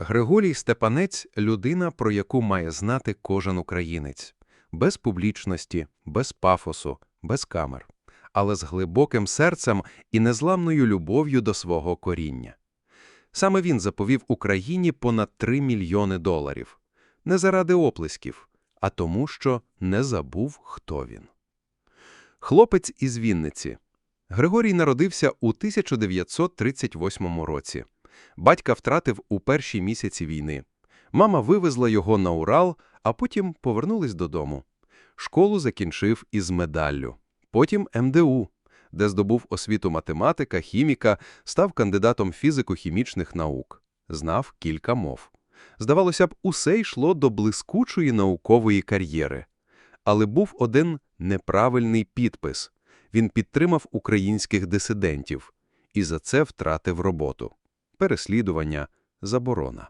Григорій Степанець людина, про яку має знати кожен українець. Без публічності, без пафосу, без камер. Але з глибоким серцем і незламною любов'ю до свого коріння. Саме він заповів Україні понад 3 мільйони доларів. Не заради оплесків, а тому, що не забув, хто він. Хлопець із Вінниці. Григорій народився у 1938 році. Батька втратив у перші місяці війни. Мама вивезла його на Урал, а потім повернулись додому. Школу закінчив із медаллю. Потім МДУ, де здобув освіту математика, хіміка, став кандидатом фізико-хімічних наук. Знав кілька мов. Здавалося б, усе йшло до блискучої наукової кар'єри. Але був один неправильний підпис. Він підтримав українських дисидентів і за це втратив роботу. Переслідування, заборона.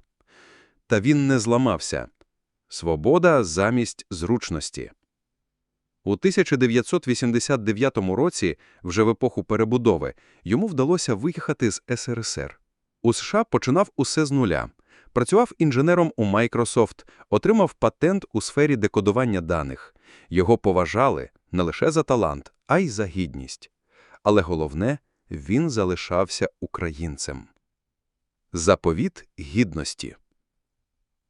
Та він не зламався. Свобода замість зручності. У 1989 році, вже в епоху перебудови, йому вдалося виїхати з СРСР. У США починав усе з нуля. Працював інженером у Microsoft, отримав патент у сфері декодування даних. Його поважали не лише за талант, а й за гідність. Але головне, він залишався українцем. Заповіт гідності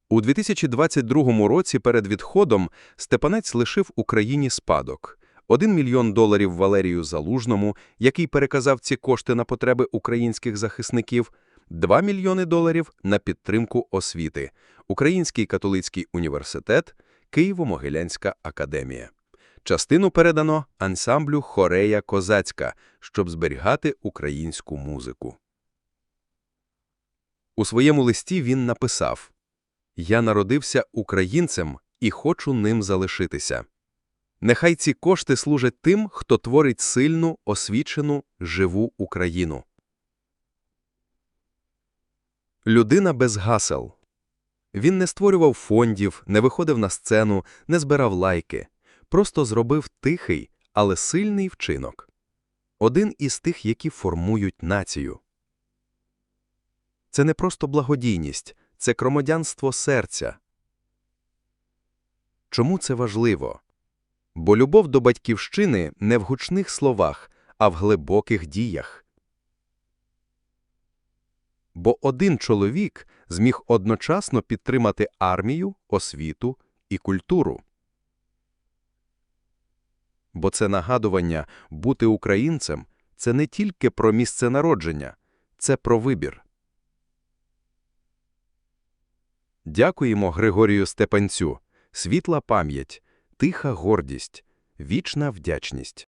У 2022 році перед відходом Степанець лишив Україні спадок. 1 мільйон доларів Валерію Залужному, який переказав ці кошти на потреби українських захисників, 2 мільйони доларів на підтримку освіти, Український католицький університет, Києво-Могилянська академія. Частину передано ансамблю Хорея Козацька, щоб зберігати українську музику. У своєму листі він написав «Я народився українцем і хочу ним залишитися. Нехай ці кошти служать тим, хто творить сильну, освічену, живу Україну. Людина без гасел. Він не створював фондів, не виходив на сцену, не збирав лайки. Просто зробив тихий, але сильний вчинок. Один із тих, які формують націю. Це не просто благодійність, це громадянство серця. Чому це важливо? Бо любов до батьківщини не в гучних словах, а в глибоких діях. Бо один чоловік зміг одночасно підтримати армію, освіту і культуру. Бо це нагадування бути українцем – це не тільки про місце народження, це про вибір. Дякуємо Григорію Степанцю. Світла пам'ять, тиха гордість, вічна вдячність.